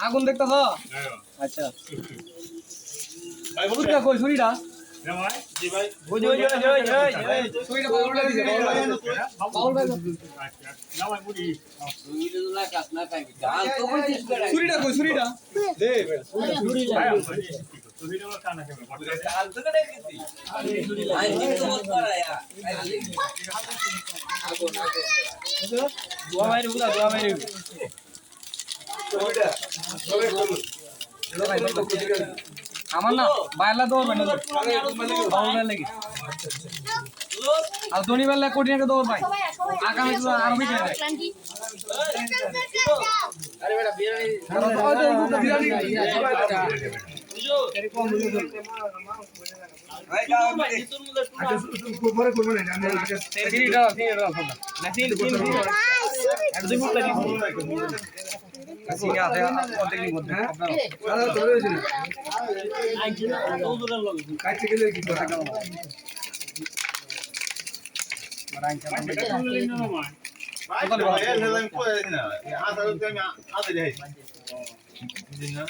আগুন দেখতেছ আচ্ছা। ছুরিটা কই ছুরিটা? ওই যে, ওই যে, ওই যে, ওই যে, ওই যে, ওই যে, ছুরিটা বাউল ভাই দিছে, বাউল ভাই। বাউল ভাই দিছে। ছুরিটা কই ছুরিটা? দে দোয়া উলা দোয়া মাইরে আমার না বাইলা দৌড় মানে বাউল ভাই লাগি আর ধনী বেলা কোটি টাকা দৌড় ভাই আগামী আরও বেশি না আর কাছে আছে অর্ধেক নিব আপনারা Ada